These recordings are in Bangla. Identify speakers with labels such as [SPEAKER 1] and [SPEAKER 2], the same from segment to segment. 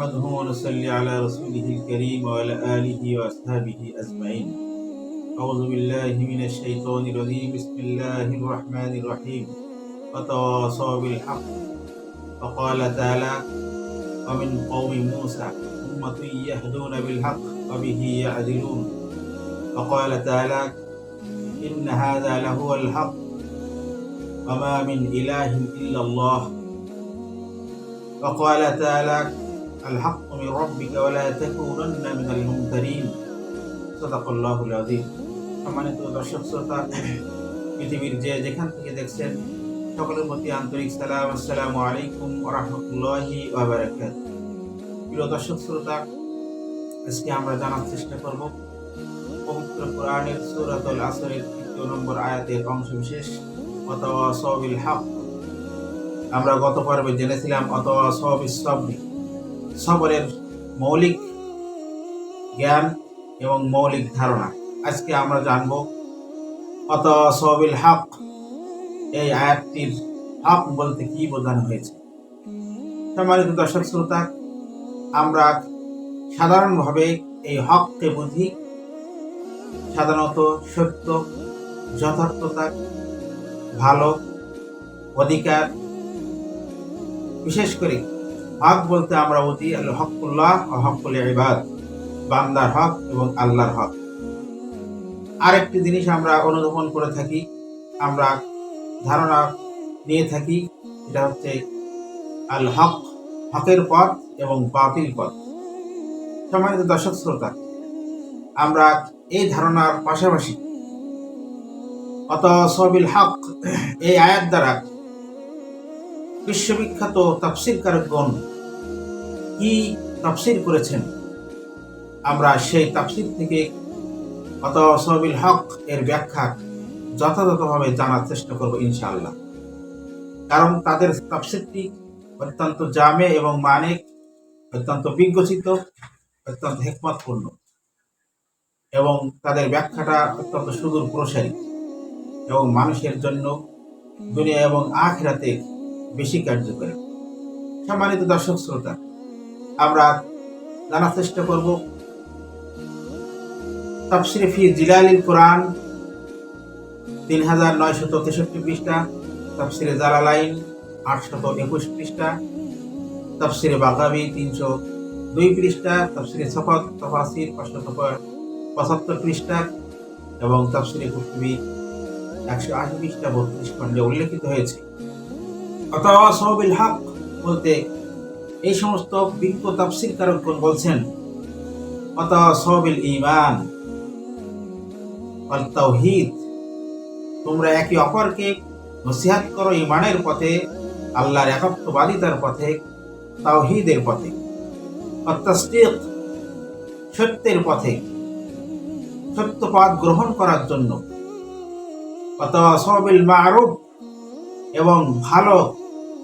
[SPEAKER 1] نحمده ونصلي على رسوله الكريم وعلى آله وأصحابه أجمعين. أعوذ بالله من الشيطان الرجيم. بسم الله الرحمن الرحيم. وتواصوا بالحق. وقال تعالى ومن قوم موسى أمة يهدون بالحق وبه يعدلون. وقال تعالى إن هذا لهو الحق. وما من إله إلا الله. وقال تعالى الحق من ربك ولا تكونن من الممترين صدق الله العظيم সম্মানিত দর্শক শ্রোতা পৃথিবীর যে যেখান থেকে দেখছেন সকলের প্রতি আন্তরিক সালাম আসসালামু আলাইকুম রহমতুল্লাহি ওয়াবারাকাত প্রিয় দর্শক শ্রোতা আজকে আমরা জানার চেষ্টা করব পবিত্র কোরআনের সূরাতুল আসরের তৃতীয় নম্বর আয়াতের অংশ বিশেষ অথবা সবিল হক আমরা গত পর্বে জেনেছিলাম অথবা সবিল সবরি সবরের মৌলিক জ্ঞান এবং মৌলিক ধারণা। আজকে আমরা জানব, অত সবিল হক এই আয়াতটির হক বলতে কি বোঝানো হয়েছে? সম্মানিত দর্শক শ্রোতা, আমরা সাধারণভাবে এই হককে বুঝি। সাধারণত সত্য, যথার্থতা, ভালো অধিকার, বিশেষ করে হক বলতে আমরা বুঝি হকুল্লাহ ও ইবাদ, বান্দার হক এবং আল্লাহর হক। আরেকটি জিনিস আমরা অনুধাবন করে থাকি, আমরা ধারণা নিয়ে থাকি, এটা হচ্ছে আল হক, হকের পথ এবং বাতিল পথ। সম্মানিত দর্শক শ্রোতা, আমরা এই ধারণার পাশাপাশি অত সবিল হক, এই আয়াত দ্বারা বিশ্ববিখ্যাত তাফসির কারকগণ কি তাফসির করেছেন? আমরা সেই তাফসির থেকে অত সবিল হক এর ব্যাখ্যা যথাযথভাবে জানার চেষ্টা করব ইনশাআল্লাহ। কারণ তাদের তাফসিরটি অত্যন্ত জামে এবং মানে অত্যন্ত বিজ্ঞচিত, অত্যন্ত হেকমতপূর্ণ এবং তাদের ব্যাখ্যাটা অত্যন্ত সুদূর প্রসারী এবং মানুষের জন্য দুনিয়া এবং আখরাতে বেশি কার্যকরী। সম্মানিত দর্শক শ্রোতা, আমরা জানার চেষ্টা করব তাফসিরে ফি জিলালিল কোরআন তিন হাজার নয়শত তেষট্টি পৃষ্ঠা, তাফসিরে জালালাইন আটশত একুশ পৃষ্ঠা, তাফসিরে বাগাবি তিনশো দুই পৃষ্ঠা, তাফসিরে সফত তফাসির পাঁচশত পঁচাত্তর পৃষ্ঠা এবং তাফসিরে কুতুবি একশো আশি পৃষ্ঠা বত্রিশ খণ্ডে উল্লেখিত হয়েছে। সহবিল হক বলতে এই সমস্ত বিজ্ঞ তাফসির কারকগণ বলছেন সহবিল ইমান অল তাওহীদ। তোমরা একে অপরকে নসিহাত করো ইমানের পথে, আল্লাহর একত্ববাদিতার পথে, তাওহীদের পথে। অত্যাস্তিক সত্যের পথে সত্যপাদ গ্রহণ করার জন্য। অথবা সহবিল মারুফ এবং ভালো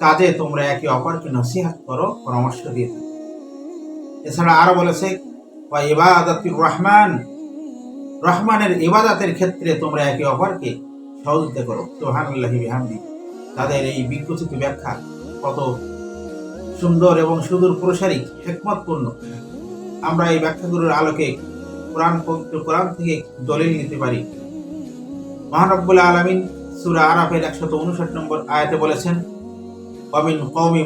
[SPEAKER 1] কাজে তোমরা একে অপরকে নসিহাত করো, পরামর্শ দিয়ে থাকো। এছাড়া আরও বলেছে বা রহমান রহমানের ইবাদাতের ক্ষেত্রে তোমরা একে অপরকে সহযোগিতা করো। সোহানুল্লাহি বিহামদি। তাদের এই বিকশিত ব্যাখ্যা কত সুন্দর এবং সুদূর প্রসারী হেকমতপূর্ণ। আমরা এই ব্যাখ্যাগুলোর আলোকে কোরআন কোরআন থেকে দলিল নিতে পারি। মহানব্বুল আলমিন সুরা আরাফের একশত উনষাট নম্বর আয়াতে বলেছেন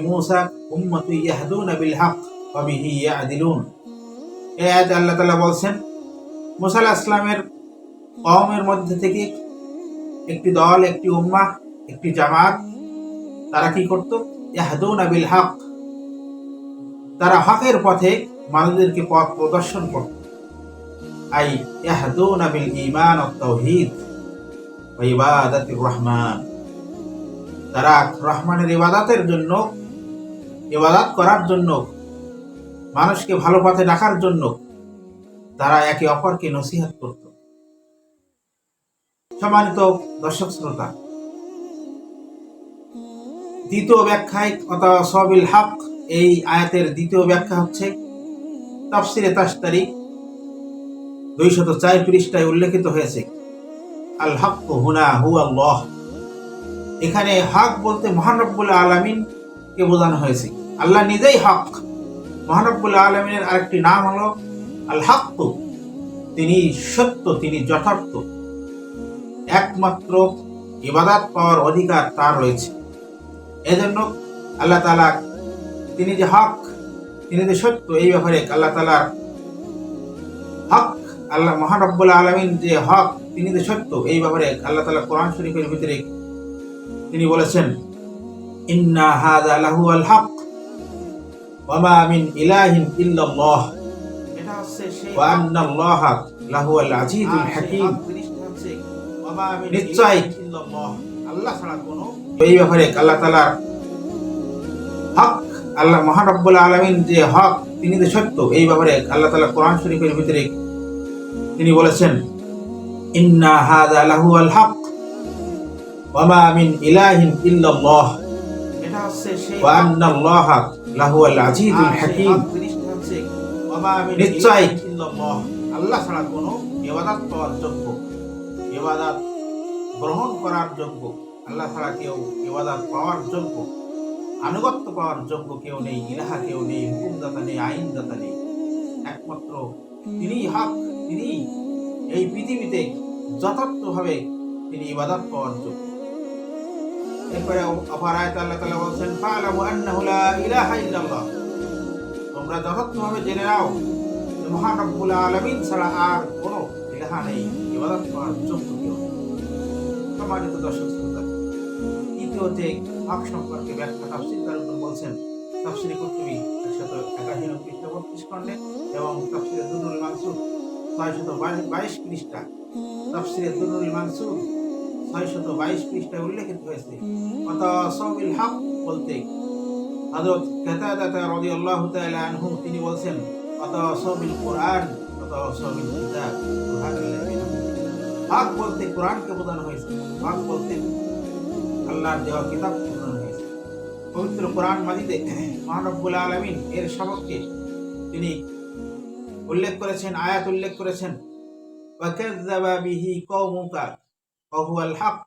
[SPEAKER 1] মুসা উম্মতু ইয়াহদুনা বিল হক ওয়া বিহি ইয়াদিলুন এই আয়াতে আল্লাহ তাআলা বলছেন, মুসা আলাইহিস সালামের কওমের মধ্যে থেকে একটি দল, একটি উম্মাহ, একটি জামাত, তারা কি করত? ইয়াহদুনা বিল হক। তারা হকের পথে মানুষদেরকে পথ প্রদর্শন করত। আই ইয়াহদুনা বিল ঈমান ওয়া তাওহীদ ওয়া ইবাদাতির রহমান। তারা রহমানের ইবাদাতের জন্য, ইবাদাত করার জন্য, মানুষকে ভালো পথে রাখার জন্য তারা একে অপরকে নসিহাত করত। সম্মানিত দর্শক শ্রোতা, দ্বিতীয় ব্যাখ্যায় অথবা সবিল হক, এই আয়াতের দ্বিতীয় ব্যাখ্যা হচ্ছে তাফসিরে তাস্তারি দুইশত চার পৃষ্ঠায় উল্লেখিত হয়েছে, আল হক হুনা হু আল্লাহ এখানে হক বলতে মহানব্বুল আলমিন কে বোঝানো হয়েছে। আল্লাহ নিজেই হক। মহানব্বুল আলমিনের আরেকটি নাম হলো আল হাক্কু তিনি সত্য, তিনি যথার্থ। একমাত্র ইবাদাত পাওয়ার অধিকার তার রয়েছে। এজন্য আল্লাহ তালা তিনি যে হক, তিনি যে সত্য, এই ব্যাপারে আল্লাহ তালার হক, আল্লাহ মহানব্বুল আলমিন যে হক, তিনি যে সত্য, এই ব্যাপারে আল্লাহ তালা কোরআন শরীফের ভিতরে তিনি বলেছেন ইন্না হাদা লাহু আল হক ওয়ামা মিন ইলাহিন ইল্লাল্লাহ। এটা হচ্ছে সেই ওয়া আন্নাল্লাহ লাহু আল আজিজুল হাকীম। নিশ্চয় আল্লাহ ছাড়া কোনো এই ব্যাপারে আল্লাহ তাআলার হক আল্লাহ মহানব্বুল আলামিন যে হক তিনি যে সত্য এই ব্যাপারে আল্লাহ তাআলা কোরআন শরীফের ভিতরে তিনি বলেছেন ইন্না হাদা লাহু আল হক ওয়ামা মিন ইলাহিন ইল্লাল্লাহ। এটা হচ্ছে সেই ওয়া আন্নাল্লাহ লাহু আল আজিজুল হাকীম। নিশ্চয় আল্লাহ ছাড়া কোনো ইবাদত পাওয়ার যোগ্য ইবাদত গ্রহণ করার যোগ্য আল্লাহ ছাড়া কেউ ইবাদত পাওয়ার যোগ্য আনুগত্য পাওয়ার যোগ্য কেউ নেই ইলাহা কেউ নেই হুকুমদাতা নেই আইনদাতা নেই। একমাত্র তিনি হক তিনি এই পৃথিবীতে যথার্থভাবে তিনি ইবাদত পাওয়ার যোগ্য। এরপরে অপর আয়াত আল্লাহ তাআলা বলছেন ফাআলামু আন্নাহু লা ইলাহা ইল্লাল্লাহ তোমরা যথার্থভাবে জেনে নাও মহান রব্বুল আলামিন ছাড়া আর কোনো ইলাহা নেই, ইবাদত করার যোগ্য কেউ। সম্মানিত দর্শক শ্রোতা তৃতীয়তে হক সম্পর্কে ব্যাখ্যা তাফসীর কারণ বলছেন, তাফসীর কর্তুবী একশত একাশি নং পৃষ্ঠা বত্রিশ খণ্ডে এবং তাফসীরে দুনুল মানসুর ছয়শত বাইশ পৃষ্ঠা তাফসীরে দুনুল মানসুর ছয়শত বাইশ পৃষ্ঠায় উল্লেখিত হয়েছে। অত সবিল হক বলতে হযরত কাতাদা রাদিয়াল্লাহু তাআলা আনহু তিনি বলছেন অত সবিল কোরআন অত সবিল কিতাব। হক বলতে কোরআনকে বোঝানো হয়েছে, হক বলতে আল্লাহর দেওয়া কিতাব বোঝানো হয়েছে। পবিত্র কোরআন মাজিদে মহানব্বুল আলামিন এর সবককে তিনি উল্লেখ করেছেন, আয়াত উল্লেখ করেছেন। ওয়াকাযযাবা বিহি কওমুকা ওয়া হুয়াল হক।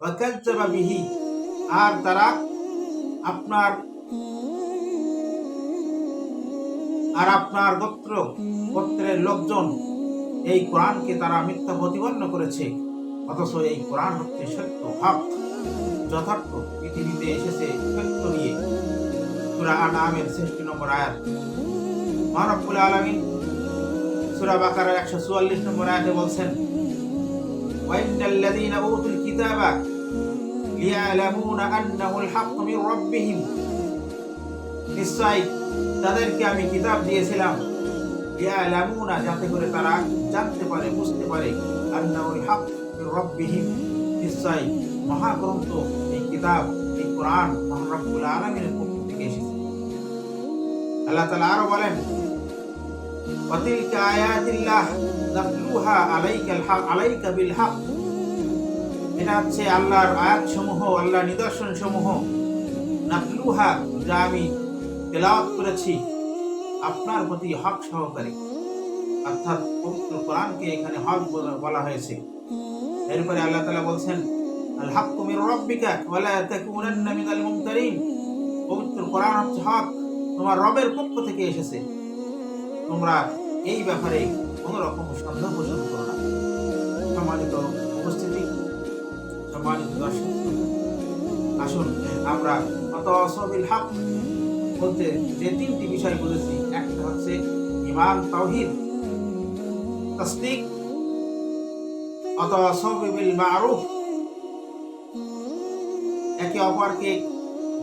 [SPEAKER 1] ওয়াকাযযাবা বিহি। আর তারা আপনার আর আপনার গোত্র, গোত্রের লোকজন এই কোরআনকে তারা মিথ্যা প্রতিপন্ন করেছে। অথচ এই কোরআন হচ্ছে সত্য হক। যথার্থ পৃথিবীতে এসেছে সত্য নিয়ে। সুরা আনামের শ্রেষ্ঠ নম্বর আয়াত। মহানবুল আলমিন সুরা বাকারার একশো চুয়াল্লিশ নম্বর আয়াতে বলছেন ওয়াইন্নাল্লাযীনা উতুল কিতাবা লিয়ালামুনা আন্নাহুল হাক্কু মির রাব্বিহিম নিশ্চয় তাদেরকে আমি কিতাব দিয়েছিলাম লিয়ালামুনা যাতে করে তারা জানতে পারে বুঝতে পারে আন্নাহুল হক মির রাব্বিহিম নিশ্চয় মহাগ্রন্থ এই কিতাব এই কোরআন মহান রব্বুল আলামিনের পক্ষ থেকে এসেছে আল্লাহ তাআলা আরো বলেন وتلك آيات الله নাতলুহা আলাইকা আলাইকা বিল হক এটা হচ্ছে আল্লাহর আয়াত সমূহ আল্লাহ নিদর্শন সমূহ নাতলুহা যা আমি তেলাওয়াত করেছি আপনার প্রতি হক সহকারে। অর্থাৎ পবিত্র কোরআনকে এখানে হক বলা হয়েছে। এরপরে আল্লাহ তালা বলছেন, আল হক কুমির রব্বিকা ওয়ালা তাকুনান্না মিনাল মুমতারিন। পবিত্র কোরআন হচ্ছে হক, তোমার রবের পক্ষ থেকে এসেছে। তোমরা এই ব্যাপারে কোনো রকম সন্দেহ পোষণ করো না। সম্মানিত উপস্থিতি, সম্মানিত দর্শক। আসুন, আমরা অত অসবিল হক বলতে যে তিনটি বিষয় বলেছি। একটা হচ্ছে ইমান তাওহীদ, তাসদিক। অত অসবিল মারুফ। একে অপরকে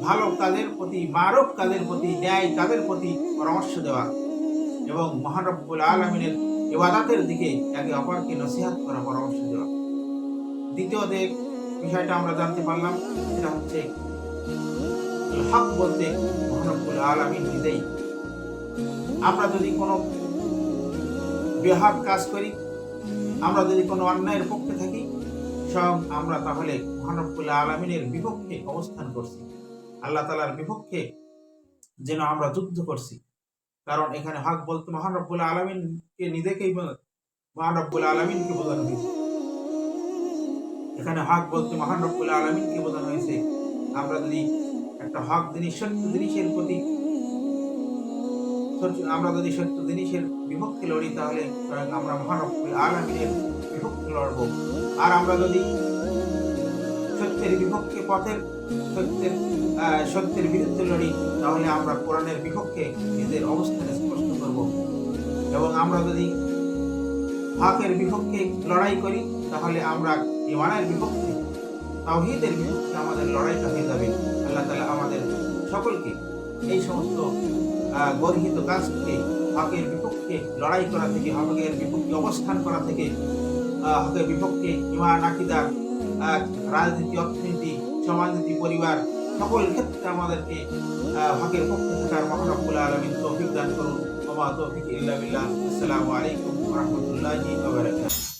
[SPEAKER 1] ভালো কাজের প্রতি, মারুফ কাজের প্রতি, ন্যায় কাজের প্রতি পরামর্শ দেওয়া। এবং মহানব্বুল আলমিনের ইবাদাতের দিকে একে অপরকে নসিহাত করা পরামর্শ দেওয়া। দ্বিতীয় যে বিষয়টা আমরা জানতে পারলাম, সেটা হচ্ছে হক বলতে মহানব্বুল আলমিন নিজেই। আমরা যদি কোনো বেহাত কাজ করি, আমরা যদি কোনো অন্যায়ের পক্ষে থাকি, সব আমরা তাহলে মহানব্বুল আলমিনের বিপক্ষে অবস্থান করছি। আল্লাহ তালার বিপক্ষে যেন আমরা যুদ্ধ করছি। কারণ এখানে হক বলতে মহান রব্বুল আলমিনকে নিজেকেই মহান রব্বুল আলমিনকে বোঝানো হয়েছে। এখানে হক বলতে মহান রব্বুল আলমিনকে বোঝানো হয়েছে। আমরা যদি একটা হক জিনিস সত্য জিনিসের প্রতি আমরা যদি সত্য জিনিসের বিপক্ষে লড়ি, তাহলে আমরা মহানব্বুল আলমিনের বিপক্ষে লড়ব। আর আমরা যদি সত্যের বিপক্ষে পথের সত্যের সত্যের বিরুদ্ধে লড়ি, তাহলে আমরা কোরআনের বিপক্ষে নিজের অবস্থান স্পষ্ট করব। এবং আমরা যদি হকের বিপক্ষে লড়াই করি, তাহলে আমরা ইমানের বিপক্ষে, তাওহীদের বিপক্ষে আমাদের লড়াইটা হয়ে যাবে। আল্লাহ তালা আমাদের সকলকে এই সমস্ত গর্হিত কাজ থেকে হকের বিপক্ষে লড়াই করা থেকে, হকের বিপক্ষে অবস্থান করা থেকে হকের বিপক্ষে ইমান আকিদার রাজনীতি, অর্থনীতি সমাজনীতি পরিবার সকল ক্ষেত্রে আমাদেরকে হকের পক্ষে থাকার মহানব্বুল আলমিন তৌফিক দান করুন। আসসালামু আলাইকুম রাহমাতুল্লাহি ওয়া